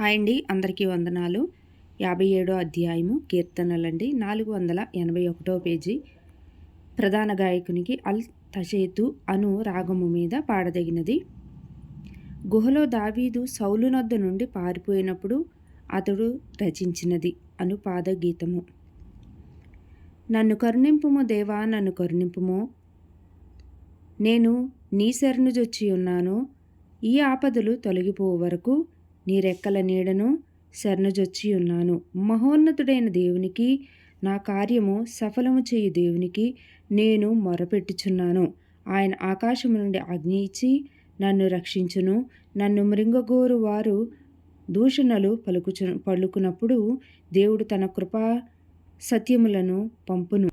Hi అండి అందరికీ వందనాలు. యాభై ఏడో అధ్యాయము కీర్తనలండి. నాలుగు వందల ఎనభై ఒకటో పేజీ. ప్రధాన గాయకునికి అల్ తషేతు అను రాగము మీద పాడదగినది. గుహలో దావీదు సౌలునొద్ద నుండి పారిపోయినప్పుడు అతడు రచించినది అను పాదగీతము. నన్ను కరుణింపుము దేవా నన్ను కరుణింపుము. నేను నీ శరణుజొచ్చి ఉన్నాను. ఈ ఆపదలు తొలగిపో వరకు నీ రెక్కల నీడను శరణజొచ్చి ఉన్నాను. మహోన్నతుడైన దేవునికి నా కార్యము సఫలము చేయు దేవునికి నేను మొరపెట్టుచున్నాను. ఆయన ఆకాశము నుండి అగ్ని ఇచ్చి నన్ను రక్షించును. నన్ను మృంగగోరు వారు దూషణలు పలుకుచు పలుకున్నప్పుడు దేవుడు తన కృపా సత్యములను పంపును.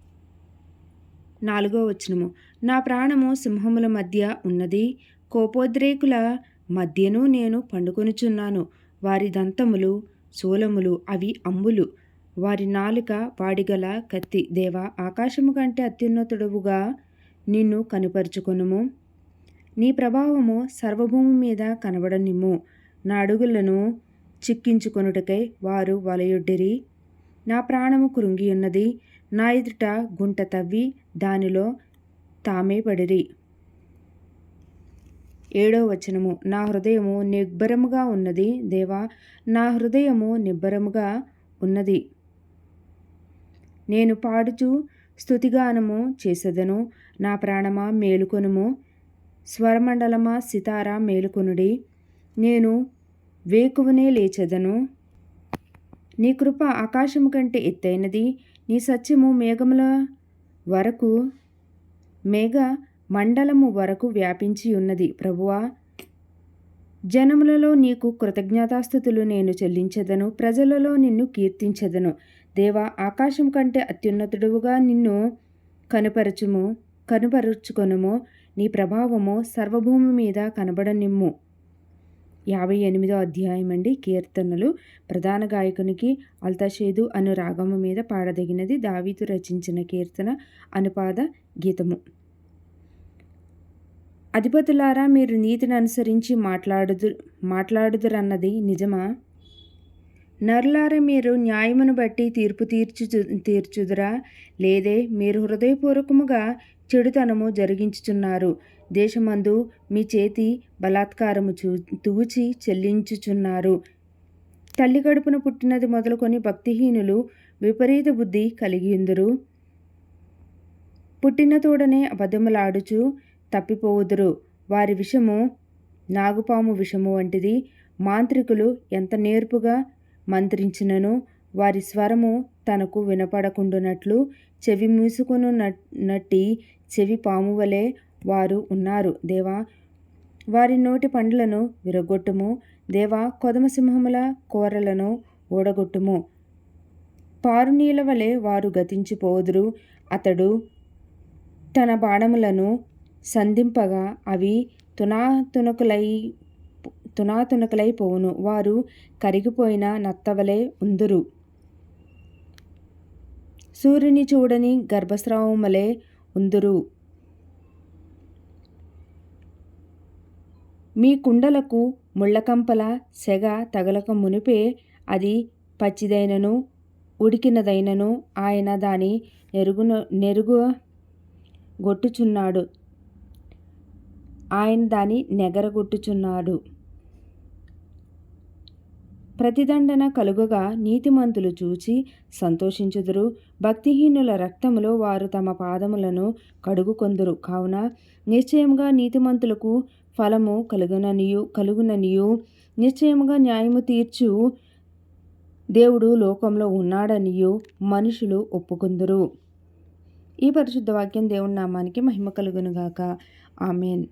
నాలుగో వచనము. నా ప్రాణము సింహముల మధ్య ఉన్నది. కోపోద్రేకుల మధ్యను నేను పండుకొనుచున్నాను. వారి దంతములు శూలములు అవి అంబులు. వారి నాలుక వాడిగల కత్తి దేవా ఆకాశము కంటే అత్యున్నతుడువుగా నిన్ను కనుపరుచుకొనుము. నీ ప్రభావము సర్వభూమి మీద కనబడనిమ్ము. నా అడుగులను చిక్కించుకొనుటకై వారు వలయొడ్డిరి. నా ప్రాణము కృంగి ఉన్నది నా ఎదుట గుంట తవ్వి దానిలో తామే పడిరి. ఏడో వచనము. నా హృదయము నిబ్బరముగా ఉన్నది దేవా నా హృదయము నిబ్బరముగా ఉన్నది. నేను పాడుచు స్థుతిగానము చేసేదను. నా ప్రాణమా మేలుకొనుము. స్వరమండలమా సితారా మేలుకొనుడి. నేను వేకువనే లేచెదను. నీ కృప ఆకాశము కంటే ఎత్తైనది నీ సత్యము మేఘముల వరకు మేఘ మండలము వరకు వ్యాపించి ఉన్నది ప్రభువా. జనములలో నీకు కృతజ్ఞతాస్థుతులు నేను చెల్లించదను ప్రజలలో నిన్ను కీర్తించదను. దేవా ఆకాశం కంటే అత్యున్నతుడుగా నిన్ను కనుపరచుము కనుపరుచుకొనుము. నీ ప్రభావము సర్వభూమి మీద కనబడనిమ్ము. యాభై ఎనిమిదో అధ్యాయం అండి. కీర్తనలు ప్రధాన గాయకునికి అల్తషేదు అను రాగము మీద పాడదగినది. దావీతు రచించిన కీర్తన అనుపాద గీతము. అధిపతులారా మీరు నీతిని అనుసరించి మాట్లాడుదు మాట్లాడుదురన్నది నిజమా? నరులారా మీరు న్యాయమును బట్టి తీర్పు తీర్చు తీర్చుదురా? లేదే మీరు హృదయపూర్వకముగా చెడుతనము జరిగించుచున్నారు. దేశమందు మీ చేతి బలాత్కారము చూ తూచి చెల్లించుచున్నారు. తల్లి గడుపున పుట్టినది మొదలుకొని భక్తిహీనులు విపరీత బుద్ధి కలిగిందురు పుట్టిన తోడనే అబద్ధములాడుచు తప్పిపోవుదురు. వారి విషము నాగుపాము విషము వంటిది. మాంత్రికులు ఎంత నేర్పుగా మంత్రించినను వారి స్వరము తనకు వినపడకుండునట్లు చెవి మూసుకును నట్టి చెవి పాము వలె వారు ఉన్నారు. దేవా వారి నోటి పండ్లను విరగొట్టుము. దేవా కొదమసింహముల కూరలను ఓడగొట్టుము పారునీల వలె వారు గతించిపోదురు అతడు తన బాణములను సంధింపగా అవి తునాతునకులై తునాతునకులైపోవును వారు కరిగిపోయిన నత్తవలే ఉందురు. సూర్యుని చూడని గర్భస్రావములే ఉందురు. మీ కుండలకు ముళ్ళకంపల సెగ తగలక మునిపే అది పచ్చిదైనను ఉడికినదైనను ఆయన దాని నెరుగున నెరుగు గొట్టుచున్నాడు. ఆయన దాని నెగరగొట్టుచున్నాడు. ప్రతిదండన కలుగుగా నీతిమంతులు చూచి సంతోషించుదురు. భక్తిహీనుల రక్తములో వారు తమ పాదములను కడుగుకొందురు. కావున నిశ్చయముగా నీతిమంతులకు ఫలము కలుగుననియు కలుగుననియు. నిశ్చయముగా న్యాయము తీర్చు దేవుడు లోకంలో ఉన్నాడనియు మనుషులు ఒప్పుకుందురు. ఈ పరిశుద్ధ వాక్యం దేవుని నామానికి మహిమ కలుగునుగాక. ఆమెన్.